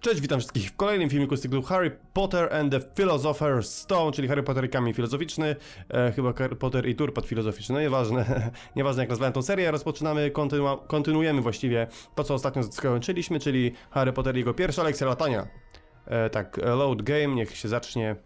Cześć, witam wszystkich w kolejnym filmiku z cyklu Harry Potter and the Philosopher's Stone, czyli Harry Potter i kamień filozoficzny, e, chyba Harry Potter i turpad filozoficzny, no nieważne, nieważne jak nazwałem tą serię, rozpoczynamy, kontynu kontynuujemy właściwie to, co ostatnio skończyliśmy, czyli Harry Potter i jego pierwsza lekcja latania. E, tak, e, load game, niech się zacznie.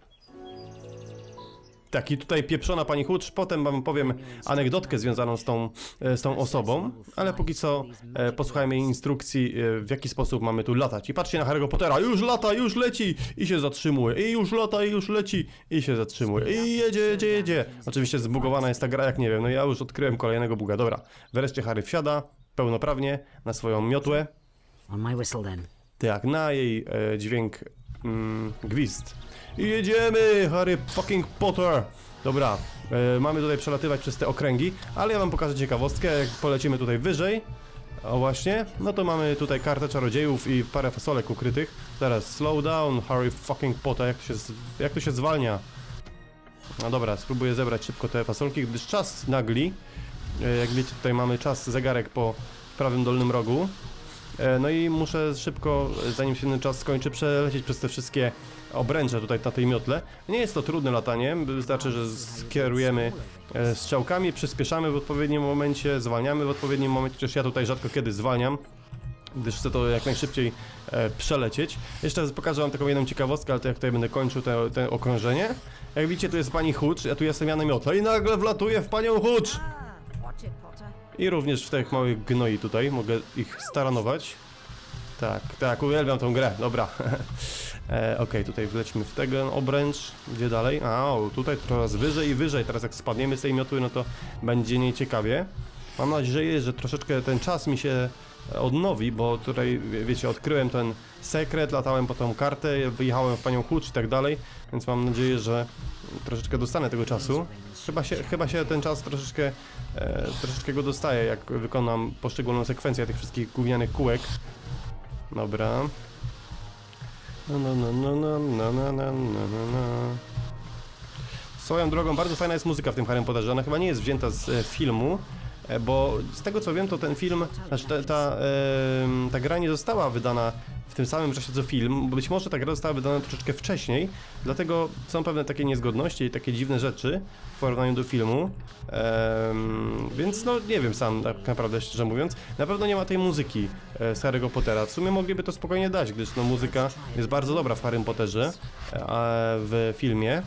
Tak, i tutaj pieprzona pani Hutch, potem wam powiem anegdotkę związaną z tą, e, z tą osobą, ale póki co e, posłuchajmy instrukcji, e, w jaki sposób mamy tu latać. I patrzcie na Harry'ego Pottera, już lata, już leci i się zatrzymuje, i już lata, i już leci i się zatrzymuje, i jedzie, jedzie, jedzie. Oczywiście zbugowana jest ta gra, jak nie wiem, no ja już odkryłem kolejnego buga. Dobra, wreszcie Harry wsiada pełnoprawnie na swoją miotłę, On my whistle then. tak, na jej e, dźwięk mm, gwizd. I jedziemy, Harry fucking Potter! Dobra, e, mamy tutaj przelatywać przez te okręgi, ale ja wam pokażę ciekawostkę, jak polecimy tutaj wyżej, o właśnie, no to mamy tutaj kartę czarodziejów i parę fasolek ukrytych. Teraz slow down, Harry fucking Potter, jak to się, jak to się zwalnia? No dobra, spróbuję zebrać szybko te fasolki, gdyż czas nagli. E, Jak wiecie, tutaj mamy czas, zegarek po prawym dolnym rogu. E, No i muszę szybko, zanim się ten czas skończy, przelecieć przez te wszystkie obręcze tutaj na tej miotle. Nie jest to trudne latanie, wystarczy, że skierujemy e, strzałkami, przyspieszamy w odpowiednim momencie, zwalniamy w odpowiednim momencie, chociaż ja tutaj rzadko kiedy zwalniam gdyż chcę to jak najszybciej e, przelecieć. Jeszcze raz pokażę wam taką jedną ciekawostkę, ale to jak tutaj będę kończył te, te okrążenie. Jak widzicie, tu jest pani Hutch, ja tu jestem ja na miotle i nagle wlatuję w panią Hutch! I również w tych małych gnoi tutaj, mogę ich staranować. Tak, tak, uwielbiam tą grę, dobra. e, Okej, tutaj wlećmy w tego obręcz, gdzie dalej? A, o, tutaj coraz wyżej i wyżej, teraz jak spadniemy z tej miotły, no to będzie nieciekawie. Mam nadzieję, że troszeczkę ten czas mi się odnowi, bo tutaj, wie- wiecie, odkryłem ten sekret, latałem po tą kartę, wyjechałem w panią Hucz i tak dalej, więc mam nadzieję, że troszeczkę dostanę tego czasu. Chyba się, chyba się ten czas troszeczkę, e, troszeczkę go dostaje, jak wykonam poszczególną sekwencję tych wszystkich gównianych kółek. Dobra. No, no, no, no, no, no, no, no, no. Swoją drogą, bardzo fajna jest muzyka w tym Harry Potterze. Ona chyba nie jest wzięta z e, filmu, bo z tego co wiem, to ten film, znaczy ta, ta, ta gra nie została wydana w tym samym czasie co film, bo być może ta gra została wydana troszeczkę wcześniej, dlatego są pewne takie niezgodności i takie dziwne rzeczy w porównaniu do filmu. Więc no nie wiem sam tak naprawdę szczerze mówiąc. Na pewno nie ma tej muzyki e, z Harry'ego Pottera. W sumie mogliby to spokojnie dać, gdyż no muzyka jest bardzo dobra w Harrym Potterze, e, a w filmie.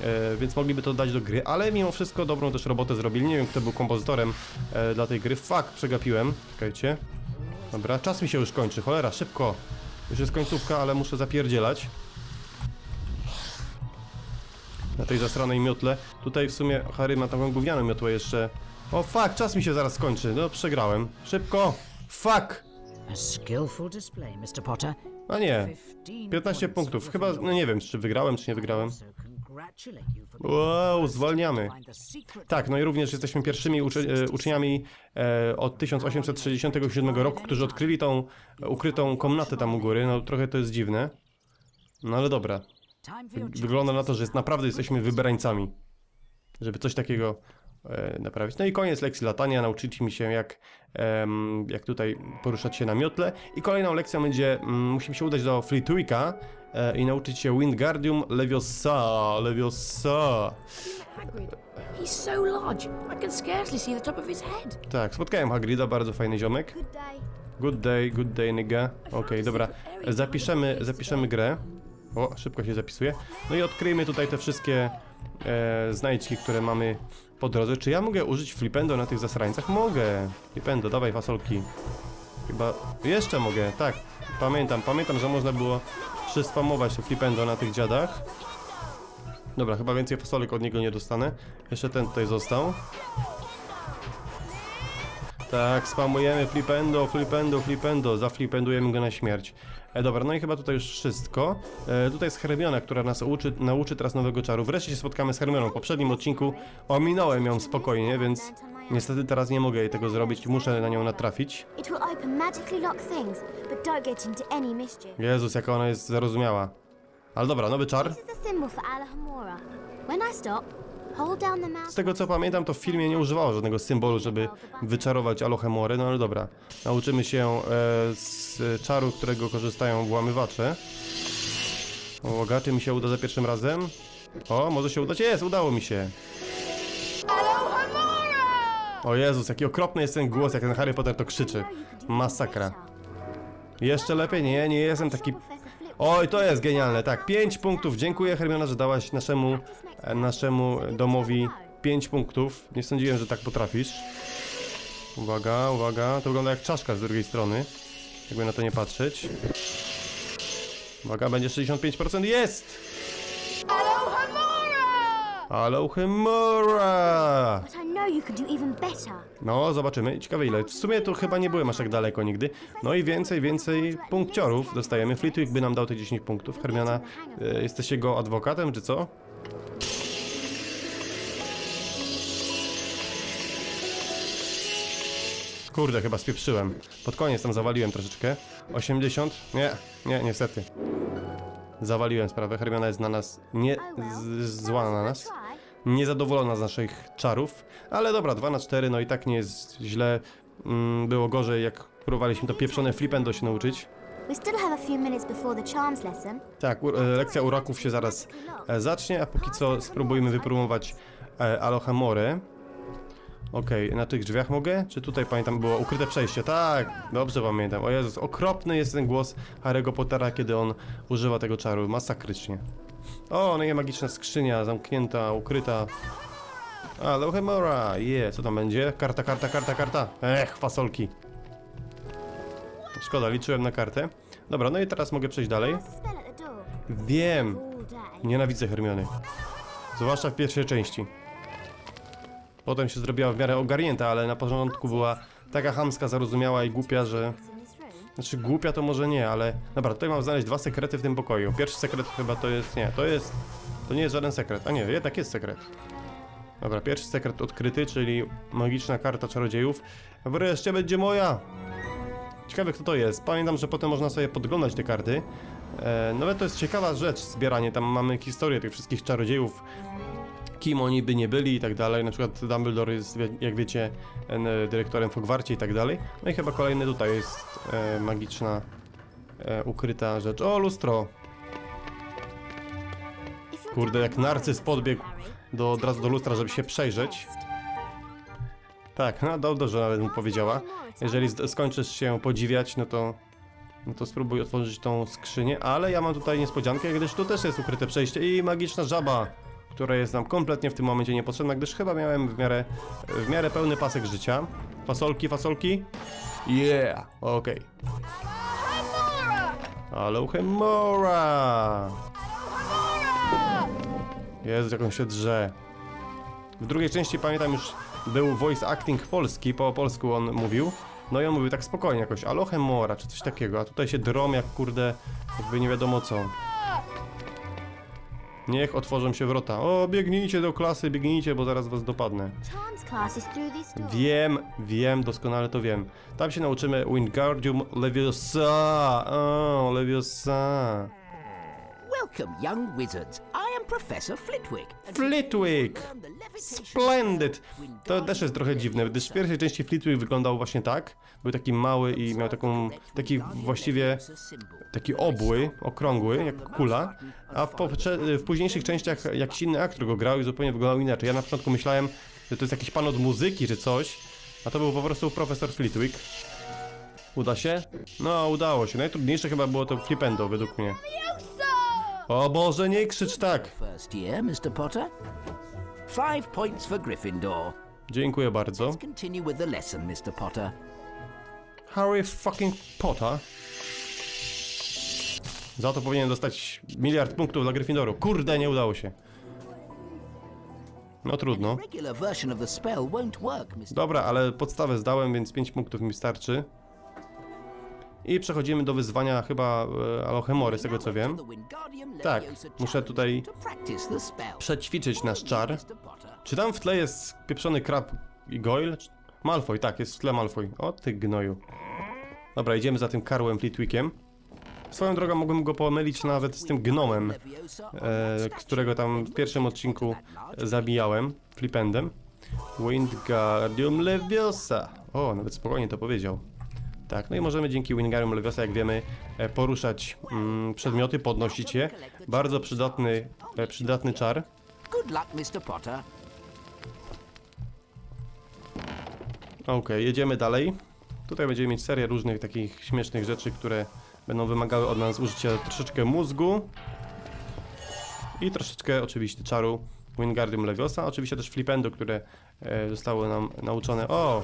E, więc mogliby to dać do gry, ale mimo wszystko dobrą też robotę zrobili. Nie wiem, kto był kompozytorem e, dla tej gry. Fuck, przegapiłem. Czekajcie. Dobra, czas mi się już kończy. Cholera, szybko. Już jest końcówka, ale muszę zapierdzielać. Na tej zasranej miotle. Tutaj w sumie Harry ma taką gównianą miotłę jeszcze. O fuck, czas mi się zaraz kończy. No, przegrałem. Szybko! Fuck! A nie. 15 15 points punktów. Chyba, no nie wiem, czy wygrałem, czy nie wygrałem. Wow, zwalniamy. Tak, no i również jesteśmy pierwszymi uczy, uczniami e, od 1867 roku, którzy odkryli tą e, ukrytą komnatę tam u góry. No trochę to jest dziwne. No ale dobra. Wygląda na to, że jest, naprawdę jesteśmy wybrańcami. Żeby coś takiego naprawić. No i koniec lekcji latania. Nauczyliśmy się jak, jak tutaj poruszać się na miotle. I kolejną lekcją będzie, mm, musimy się udać do Fleetwicka e, i nauczyć się Wingardium Leviosa. Leviosa. Hagrid. He's so large, I can scarcely see the top of his head. Tak, spotkałem Hagrida, bardzo fajny ziomek. Good day. Good day, nigga. Okej, dobra. Zapiszemy, zapiszemy grę. O, szybko się zapisuje. No i odkryjmy tutaj te wszystkie e, znajdźki, które mamy po drodze. Czy ja mogę użyć flipendo na tych zasrańcach? Mogę. Flipendo, dawaj fasolki. Chyba jeszcze mogę, tak. Pamiętam, pamiętam, że można było przyspamować flipendo na tych dziadach. Dobra, chyba więcej fasolek od niego nie dostanę. Jeszcze ten tutaj został. Tak, spamujemy flipendo, flipendo, flipendo, zaflipendujemy go na śmierć. E, dobra, no i chyba tutaj już wszystko. E, tutaj jest Hermiona, która nas uczy, nauczy teraz nowego czaru. Wreszcie się spotkamy z Hermioną. W poprzednim odcinku ominąłem ją spokojnie, więc niestety teraz nie mogę jej tego zrobić. Muszę na nią natrafić. Jezus, jaka ona jest zarozumiała. Ale dobra, nowy czar. When I stop, Z tego co pamiętam, to w filmie nie używało żadnego symbolu, żeby wyczarować Alohemorę, no ale dobra. Nauczymy się e, z czaru, którego korzystają włamywacze. Uwaga, czy mi się uda za pierwszym razem? O, może się udać? Jest, udało mi się. O Jezus, jaki okropny jest ten głos, jak ten Harry Potter to krzyczy. Masakra. Jeszcze lepiej? Nie, nie jestem taki... Oj, to jest genialne, tak, 5 punktów. Dziękuję Hermiona, że dałaś naszemu, e, naszemu domowi 5 punktów. Nie sądziłem, że tak potrafisz. Uwaga, uwaga, to wygląda jak czaszka z drugiej strony. Jakby na to nie patrzeć. Uwaga, będzie 65%, jest! Better. No, zobaczymy. Ciekawe ile. W sumie to chyba nie byłem aż tak daleko nigdy. No i więcej, więcej punkciorów dostajemy. Flitwick by nam dał te 10 punktów. Hermiona, e, jesteś jego adwokatem, czy co? Kurde, chyba spieprzyłem. Pod koniec tam zawaliłem troszeczkę. 80? Nie, nie, niestety. Zawaliłem sprawę. Hermiona jest na nas nie z, zła na nas. Niezadowolona z naszych czarów, ale dobra, 2 na 4, no i tak nie jest źle. Mm, było gorzej, jak próbowaliśmy to pieprzone flipendo się nauczyć. Tak, u- e, lekcja uraków się zaraz e, zacznie, a póki co spróbujmy wypróbować e, Alohomorę. Okej, na tych drzwiach mogę? Czy tutaj pamiętam było ukryte przejście? Tak, dobrze pamiętam. O Jezus, okropny jest ten głos Harry'ego Pottera, kiedy on używa tego czaru, masakrycznie. O, no i magiczna skrzynia, zamknięta, ukryta. Alohomora, je, co tam będzie? Karta, karta, karta, karta. Ech, fasolki. Szkoda, liczyłem na kartę. Dobra, no i teraz mogę przejść dalej. Wiem, nienawidzę Hermiony. Zwłaszcza w pierwszej części. Potem się zrobiła w miarę ogarnięta, ale na początku była taka chamska, zarozumiała i głupia, że... Znaczy głupia to może nie, ale... Dobra, tutaj mam znaleźć dwa sekrety w tym pokoju. Pierwszy sekret chyba to jest... Nie, to jest... To nie jest żaden sekret. A nie, jednak jest sekret. Dobra, pierwszy sekret odkryty, czyli magiczna karta czarodziejów. Wreszcie będzie moja! Ciekawe kto to jest. Pamiętam, że potem można sobie podglądać te karty. E, nawet to jest ciekawa rzecz, zbieranie. Tam mamy historię tych wszystkich czarodziejów. Kim oni by nie byli i tak dalej. Na przykład Dumbledore jest, jak wiecie, e, dyrektorem w Hogwarcie i tak dalej. No i chyba kolejny tutaj jest e, magiczna, e, ukryta rzecz. O, lustro! Kurde, jak narcyz podbiegł do, od razu do lustra, żeby się przejrzeć. Tak, no dobrze, nawet mu powiedziała. Jeżeli skończysz się podziwiać, no to, no to spróbuj otworzyć tą skrzynię, ale ja mam tutaj niespodziankę, gdyż tu też jest ukryte przejście i magiczna żaba, która jest nam kompletnie w tym momencie niepotrzebna, gdyż chyba miałem w miarę, w miarę pełny pasek życia. Fasolki, fasolki? Yeah, okej. Alohomora! Jezu, jak on się drze. W drugiej części pamiętam już był voice acting polski, po polsku on mówił. No i on mówił tak spokojnie jakoś, alohemora czy coś takiego, a tutaj się drom jak kurde, jakby nie wiadomo co. Niech otworzą się wrota. O, biegnijcie do klasy, biegnijcie, bo zaraz was dopadnę. Wiem, wiem, doskonale to wiem. Tam się nauczymy Wingardium Leviosa. O, Leviosa. Welcome, young wizards. I Professor Flitwick. Flitwick! Splendid! To też jest trochę dziwne, gdyż w pierwszej części Flitwick wyglądał właśnie tak. Był taki mały i miał taką, taki właściwie, taki obły, okrągły, jak kula. A w, w późniejszych częściach jakiś inny aktor go grał i zupełnie wyglądał inaczej. Ja na początku myślałem, że to jest jakiś pan od muzyki czy coś, a to był po prostu profesor Flitwick. Uda się? No, udało się. Najtrudniejsze chyba było to flipendo, według mnie. O Boże, nie krzycz tak! First year, Mr. Potter. Five points for Gryffindor. Dziękuję bardzo. Let's continue with the lesson, Mr. Potter. Harry fucking Potter. Za to powinien dostać miliard punktów dla Gryffindoru. Kurde, nie udało się. No trudno. Dobra, ale podstawę zdałem, więc 5 punktów mi starczy. I przechodzimy do wyzwania chyba e, Alohemory, z tego co wiem. Tak, muszę tutaj przećwiczyć nasz czar. Czy tam w tle jest pieprzony krab i? Czy- Malfoy, tak, jest w tle Malfoy. O ty gnoju. Dobra, idziemy za tym Karłem Flitwickiem. Swoją drogą mogłem go pomylić nawet z tym gnomem, e, którego tam w pierwszym odcinku zabijałem, flipendem. Wingardium Leviosa. O, nawet spokojnie to powiedział. Tak, no i możemy dzięki Wingardium Leviosa, jak wiemy, e, poruszać mm, przedmioty, podnosić je. Bardzo przydatny, e, przydatny czar. Good luck, Mr. Potter. Okej, jedziemy dalej. Tutaj będziemy mieć serię różnych takich śmiesznych rzeczy, które będą wymagały od nas użycia troszeczkę mózgu i troszeczkę oczywiście czaru Wingardium Leviosa, oczywiście też flipendo, które e, zostały nam nauczone. O!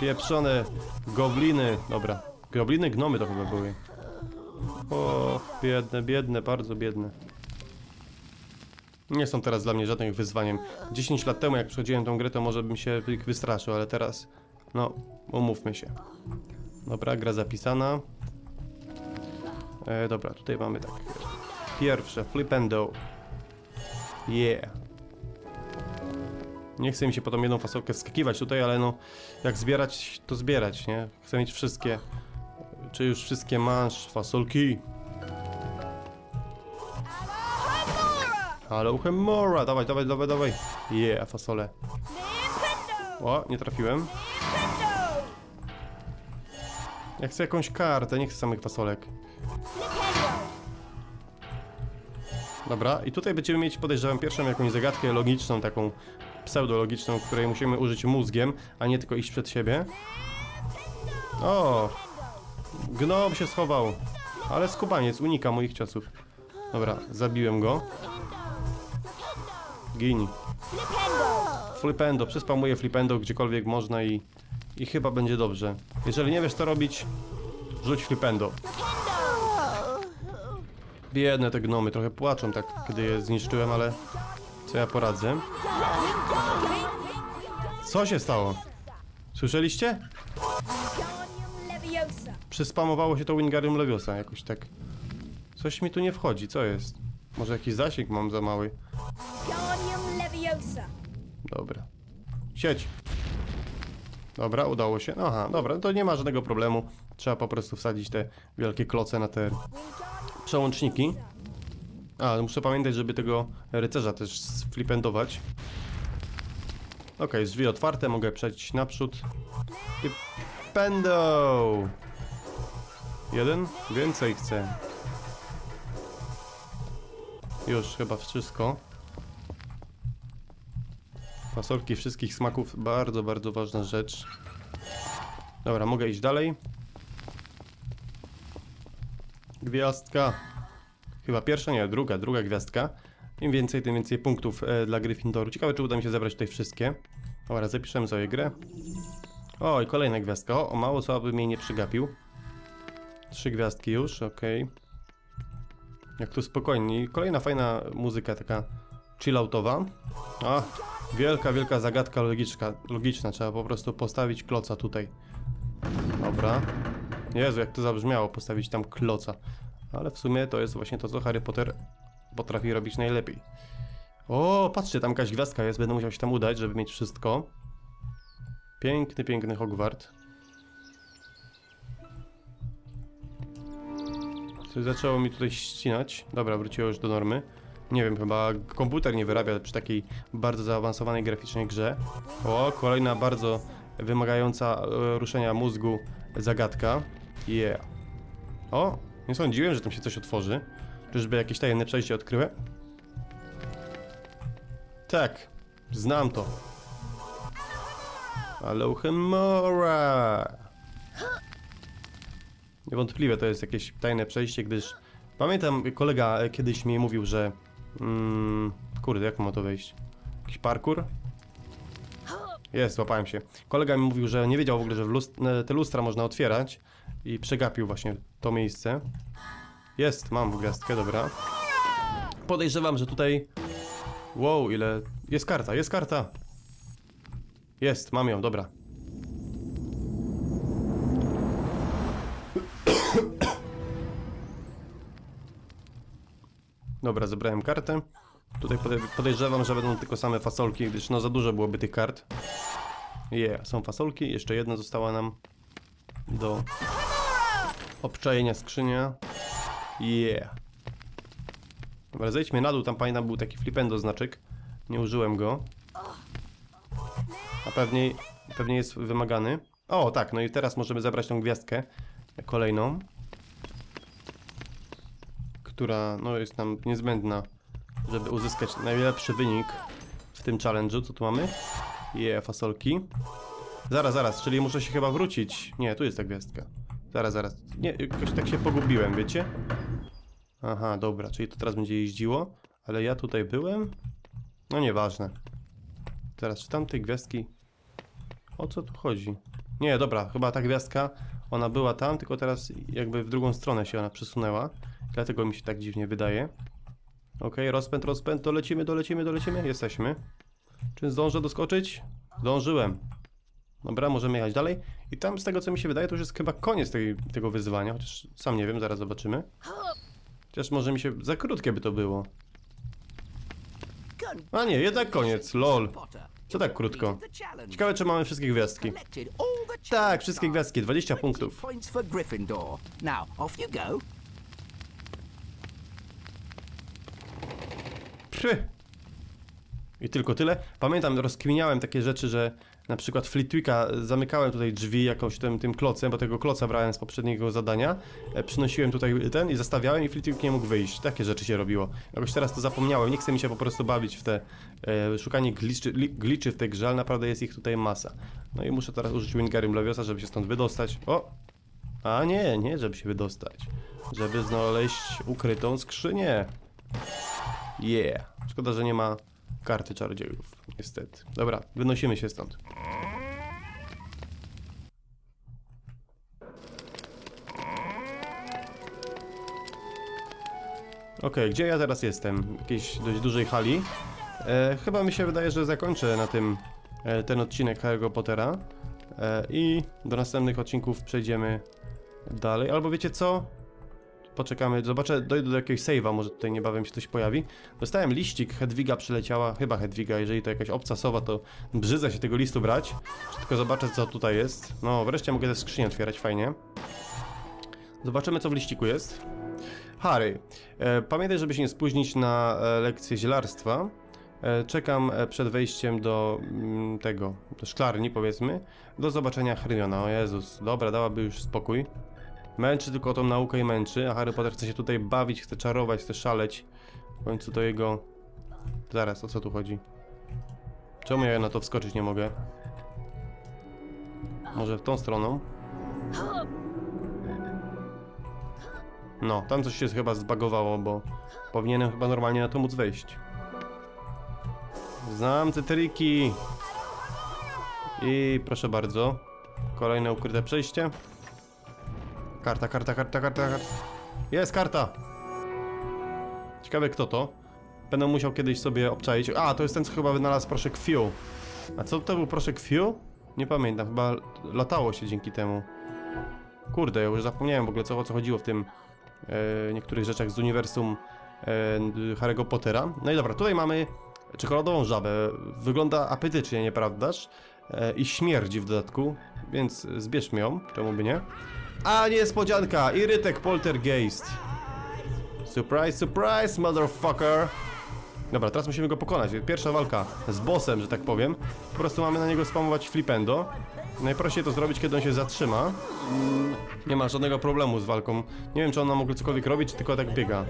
Pieprzone gobliny, dobra. Gobliny, gnomy to chyba były. O, biedne, biedne, bardzo biedne. Nie są teraz dla mnie żadnym wyzwaniem. 10 lat temu, jak przechodziłem tą grę, to może bym się ich wystraszył, ale teraz, no, umówmy się. Dobra, gra zapisana. E, dobra, tutaj mamy tak. Pierwsze, flipendo. Yeah. Nie chcę mi się po tą jedną fasolkę wskakiwać tutaj, ale no, jak zbierać, to zbierać, nie? Chcę mieć wszystkie, czy już wszystkie masz fasolki. Ale Hemora! Dawaj, dawaj, dawaj, dawaj. Yeah, fasole. O, nie trafiłem. Ja chcę jakąś kartę, nie chcę samych fasolek. Dobra, i tutaj będziemy mieć, podejrzewam, pierwszą jakąś zagadkę logiczną, taką pseudologiczną, której musimy użyć mózgiem, a nie tylko iść przed siebie. O! Gnom się schował. Ale skubaniec unika moich ciosów. Dobra, zabiłem go. Gini. Flipendo, przyspamuję flipendo gdziekolwiek można i, i chyba będzie dobrze. Jeżeli nie wiesz co robić, rzuć flipendo. Biedne te gnomy, trochę płaczą tak, kiedy je zniszczyłem, ale co ja poradzę? Co się stało? Słyszeliście? Przyspamowało się to Wingardium Leviosa jakoś tak. Coś mi tu nie wchodzi, co jest? Może jakiś zasięg mam za mały? Dobra. Sieć. Dobra, udało się. Aha, dobra, to nie ma żadnego problemu. Trzeba po prostu wsadzić te wielkie kloce na te przełączniki. A, muszę pamiętać, żeby tego rycerza też sflipendować. Ok, drzwi otwarte, mogę przejść naprzód. I! Jeden? Więcej chcę. Już chyba wszystko. Fasolki wszystkich smaków, bardzo, bardzo ważna rzecz. Dobra, mogę iść dalej. Gwiazdka. Chyba pierwsza, nie, druga, druga gwiazdka. Im więcej, tym więcej punktów e, dla Gryffindoru. Ciekawe, czy uda mi się zebrać tutaj wszystkie. Dobra, zapiszemy sobie grę. O, i kolejna gwiazdka. O, o mało co, aby mnie nie przegapił. Trzy gwiazdki już, okej. Jak tu spokojnie. Kolejna fajna muzyka, taka chilloutowa. A, wielka, wielka zagadka logiczna, logiczna. Trzeba po prostu postawić kloca tutaj. Dobra. Jezu, jak to zabrzmiało, postawić tam kloca. Ale w sumie to jest właśnie to, co Harry Potter potrafi robić najlepiej. O, patrzcie, tam jakaś gwiazdka jest. Będę musiał się tam udać, żeby mieć wszystko. Piękny, piękny Hogwart. Coś zaczęło mi tutaj ścinać. Dobra, wróciło już do normy. Nie wiem, chyba komputer nie wyrabia przy takiej bardzo zaawansowanej graficznej grze. O, kolejna bardzo wymagająca e, ruszenia mózgu zagadka. Yeah. O, nie sądziłem, że tam się coś otworzy. Czyżby jakieś tajemne przejście odkryłem? Tak, znam to. Alohomora! Niewątpliwie to jest jakieś tajne przejście, gdyż pamiętam kolega kiedyś mi mówił, że mm, kurde, jak ma to wejść? Jakiś parkour? Jest, złapałem się. Kolega mi mówił, że nie wiedział w ogóle, że lust te lustra można otwierać i przegapił właśnie to miejsce. Jest, mam gwiazdkę, dobra. Podejrzewam, że tutaj... Wow, ile... Jest karta, jest karta! Jest, mam ją, dobra. Dobra, zebrałem kartę. Tutaj podej- podejrzewam, że będą tylko same fasolki, gdyż no za dużo byłoby tych kart. Yeah, są fasolki, jeszcze jedna została nam do Obczajenia skrzynia. Yeah. Dobra, zejdźmy na dół, tam pamiętam był taki flipendo znaczek. Nie użyłem go. A pewnie, pewnie jest wymagany. O, tak, no i teraz możemy zabrać tą gwiazdkę kolejną. Która, no, jest nam niezbędna, żeby uzyskać najlepszy wynik w tym challenge'u. Co tu mamy? Je, fasolki. Zaraz, zaraz, czyli muszę się chyba wrócić. Nie, tu jest ta gwiazdka. Zaraz, zaraz. Nie, jakoś tak się pogubiłem, wiecie? Aha, dobra, czyli to teraz będzie jeździło. Ale ja tutaj byłem? No nieważne. Teraz, czy tam tej gwiazdki... O co tu chodzi? Nie, dobra, chyba ta gwiazdka, ona była tam, tylko teraz jakby w drugą stronę się ona przesunęła. Dlatego mi się tak dziwnie wydaje. Okej, rozpęd, rozpęd, dolecimy, dolecimy, dolecimy. Jesteśmy. Czy zdążę doskoczyć? Zdążyłem. Dobra, możemy jechać dalej. I tam z tego co mi się wydaje, to już jest chyba koniec tej, tego wyzwania, chociaż sam nie wiem, zaraz zobaczymy. Chociaż może mi się... za krótkie by to było. A nie, jednak koniec, lol. Co tak krótko? Ciekawe czy mamy wszystkie gwiazdki. Tak, wszystkie gwiazdki, 20 20 punktów. Pry. I tylko tyle. Pamiętam, rozkminiałem takie rzeczy, że na przykład Flitwicka zamykałem tutaj drzwi jakąś tym, tym klocem, bo tego kloca brałem z poprzedniego zadania. E, przynosiłem tutaj ten i zastawiałem i Flitwick nie mógł wyjść. Takie rzeczy się robiło. Jakoś teraz to zapomniałem. Nie chcę mi się po prostu bawić w te e, szukanie glitchy, li- glitchy w tej grze, ale naprawdę jest ich tutaj masa. No i muszę teraz użyć Wingardium Leviosa, żeby się stąd wydostać. O! A nie, nie, żeby się wydostać. Żeby znaleźć ukrytą skrzynię. Yeah. Szkoda, że nie ma karty czarodziejów. Niestety. Dobra, wynosimy się stąd. Okej, gdzie ja teraz jestem? W jakiejś dość dużej hali. E, chyba mi się wydaje, że zakończę na tym e, ten odcinek Harry'ego Pottera. E, I do następnych odcinków przejdziemy dalej. Albo wiecie co? Poczekamy, zobaczę, dojdę do jakiegoś save'a, może tutaj niebawem się coś pojawi. Dostałem liścik, Hedwiga przyleciała, chyba Hedwiga, jeżeli to jakaś obca sowa, to brzydzę się tego listu brać. Tylko zobaczę, co tutaj jest. No, wreszcie mogę te skrzynie otwierać, fajnie. Zobaczymy, co w liściku jest. Harry, e, pamiętaj, żeby się nie spóźnić na e, lekcję zielarstwa. E, czekam przed wejściem do mm, tego, do szklarni, powiedzmy. Do zobaczenia Hermiona. O Jezus, dobra, dałaby już spokój. Męczy tylko tą naukę i męczy, a Harry Potter chce się tutaj bawić, chce czarować, chce szaleć. W końcu to jego... Zaraz, o co tu chodzi? Czemu ja na to wskoczyć nie mogę? Może w tą stroną? No, tam coś się chyba zbagowało, bo powinienem chyba normalnie na to móc wejść. Znam te triki. I proszę bardzo. Kolejne ukryte przejście. Karta, karta, karta, karta, karta. Jest karta! Ciekawe kto to. Będę musiał kiedyś sobie obczaić. A, to jest ten, co chyba wynalazł proszek Fiu. A co to był proszek Fiu? Nie pamiętam, chyba latało się dzięki temu. Kurde, ja już zapomniałem w ogóle co, o co chodziło w tym e, niektórych rzeczach z uniwersum e, Harry'ego Pottera. No i dobra, tutaj mamy czekoladową żabę. Wygląda apetycznie, nieprawdaż? E, I śmierdzi w dodatku, więc zbierzmy ją, czemu by nie? A niespodzianka! Irytek Poltergeist. Surprise, surprise, motherfucker! Dobra, teraz musimy go pokonać. Pierwsza walka z bossem, że tak powiem. Po prostu mamy na niego spamować flipendo. Najprościej to zrobić, kiedy on się zatrzyma. Nie ma żadnego problemu z walką. Nie wiem, czy on nam mógł cokolwiek robić, czy tylko tak biega.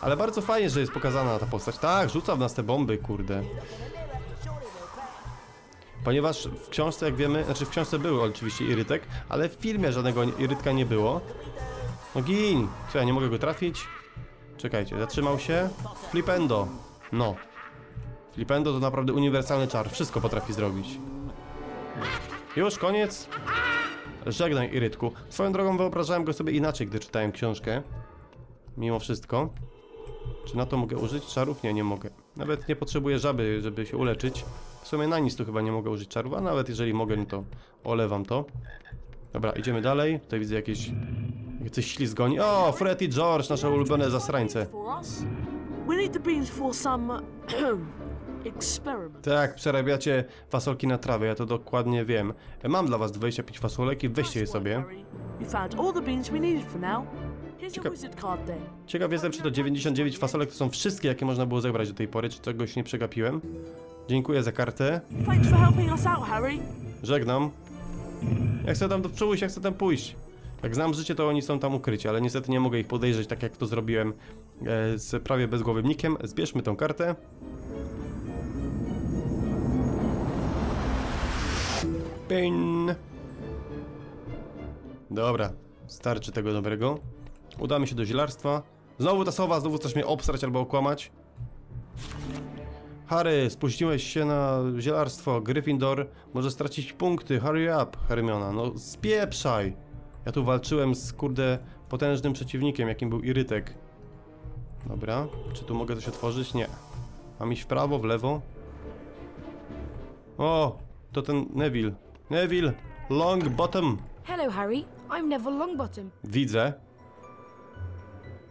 Ale bardzo fajnie, że jest pokazana ta postać. Tak, rzuca w nas te bomby, kurde. Ponieważ w książce, jak wiemy, znaczy w książce był oczywiście Irytek, ale w filmie żadnego Irytka nie było. No gin! Ja nie mogę go trafić? Czekajcie, zatrzymał się. Flipendo. No. Flipendo to naprawdę uniwersalny czar. Wszystko potrafi zrobić. Już, koniec. Żegnaj, Irytku. Swoją drogą wyobrażałem go sobie inaczej, gdy czytałem książkę. Mimo wszystko. Czy na to mogę użyć czarów? Nie, nie mogę. Nawet nie potrzebuję żaby, żeby się uleczyć. W sumie na nic tu chyba nie mogę użyć czarów, a nawet jeżeli mogę, no to olewam to. Dobra, idziemy dalej. Tutaj widzę jakieś... Jacyś ślizgoni. O, Fred i George, nasze ulubione zasrańce. Tak, przerabiacie fasolki na trawę, ja to dokładnie wiem. Mam dla was 25 fasolek i weźcie je sobie. Harry. We found all the beans we needed for now. Here's Cieka- a wizard card then. Ciekaw jestem, czy to 99 fasolek to są wszystkie, jakie można było zebrać do tej pory, czy czegoś nie przegapiłem. Dziękuję za kartę. Żegnam. Ja chcę tam do przójść, ja chcę tam pójść. Jak znam życie, to oni są tam ukryci, ale niestety nie mogę ich podejrzeć, tak jak to zrobiłem e, z prawie bezgłowym nikiem. Zbierzmy tą kartę. Pin. Dobra, starczy tego dobrego. Udamy się do zielarstwa. Znowu ta sowa, znowu chcesz mnie obsrać albo okłamać. Harry, spuściłeś się na zielarstwo. Gryffindor może stracić punkty. Hurry up, Hermiona. No spieprzaj. Ja tu walczyłem z, kurde, potężnym przeciwnikiem, jakim był Irytek. Dobra, czy tu mogę coś otworzyć? Nie. Mam iść w prawo, w lewo? O, to ten Neville. Neville, long bottom. Hello, Harry. I'm Neville Longbottom. Widzę.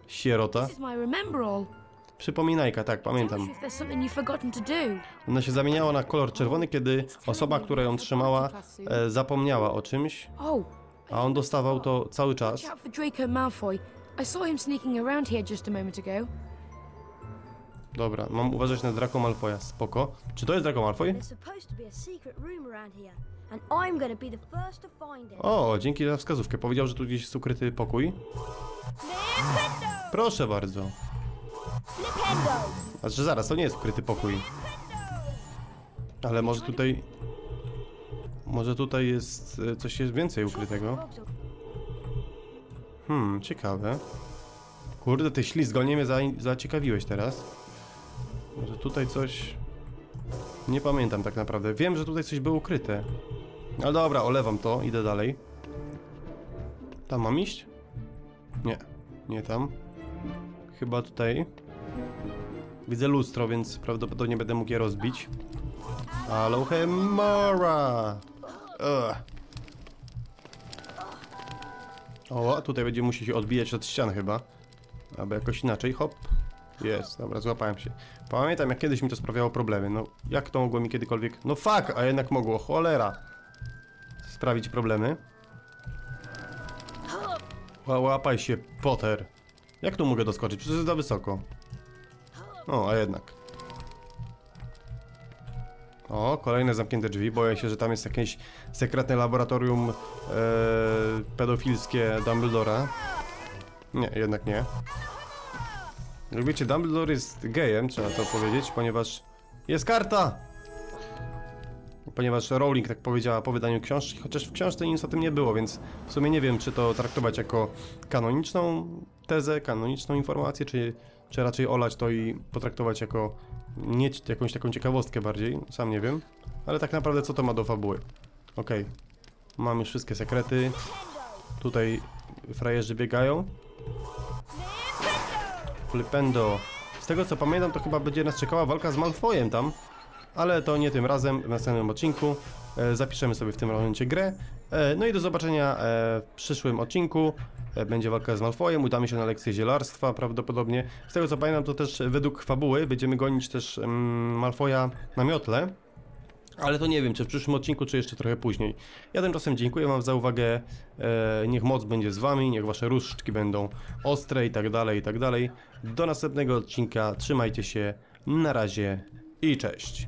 Sierota. This is my remember all. Przypominajka, tak, pamiętam. Ona się zamieniała na kolor czerwony, kiedy osoba, która ją trzymała, e, zapomniała o czymś, Oh, a on dostawał to cały czas. Dobra, mam uważać na Draco Malfoya, spoko. Czy to jest Draco Malfoy? O, dzięki za wskazówkę. Powiedział, że tu gdzieś jest ukryty pokój. Proszę bardzo. Znaczy zaraz, to nie jest ukryty pokój. Ale może tutaj... Może tutaj jest e, coś jest więcej ukrytego. Hmm, ciekawe. Kurde, ty ślizgonie mnie za, zaciekawiłeś teraz. Może tutaj coś... Nie pamiętam tak naprawdę. Wiem, że tutaj coś było ukryte. Ale dobra, olewam to, idę dalej. Tam mam iść? Nie, nie tam. Chyba tutaj. Widzę lustro, więc prawdopodobnie będę mógł je rozbić. Alohemora! O, tutaj będzie musi się odbijać od ścian chyba. Albo jakoś inaczej, hop. Jest, dobra, złapałem się. Pamiętam jak kiedyś mi to sprawiało problemy, no jak to mogło mi kiedykolwiek... No fuck, a jednak mogło, cholera! Sprawić problemy. Ła- Łapaj się, Potter. Jak tu mogę doskoczyć? Przecież jest za wysoko. O, a jednak. O, kolejne zamknięte drzwi. Boję się, że tam jest jakieś sekretne laboratorium e, pedofilskie Dumbledora. Nie, jednak nie. Jak wiecie, Dumbledore jest gejem, trzeba to powiedzieć, ponieważ jest karta! Ponieważ Rowling tak powiedziała po wydaniu książki, chociaż w książce nic o tym nie było, więc w sumie nie wiem, czy to traktować jako kanoniczną tezę, kanoniczną informację, czy, czy raczej olać to i potraktować jako nie, jakąś taką ciekawostkę bardziej, sam nie wiem. Ale tak naprawdę co to ma do fabuły? Okej, mam już wszystkie sekrety. Tutaj frajerzy biegają. Flipendo. Z tego co pamiętam, to chyba będzie nas czekała walka z Malfojem tam. Ale to nie tym razem, w następnym odcinku. E, zapiszemy sobie w tym momencie grę. E, no i do zobaczenia e, w przyszłym odcinku. Będzie walka z Malfojem, udamy się na lekcję zielarstwa prawdopodobnie. Z tego co pamiętam, to też według fabuły będziemy gonić też mm, Malfoja na miotle. Ale to nie wiem, czy w przyszłym odcinku, czy jeszcze trochę później. Ja tymczasem dziękuję Wam za uwagę. Niech moc będzie z Wami, niech Wasze różdżki będą ostre i tak dalej, i tak dalej. Do następnego odcinka. Trzymajcie się. Na razie i cześć.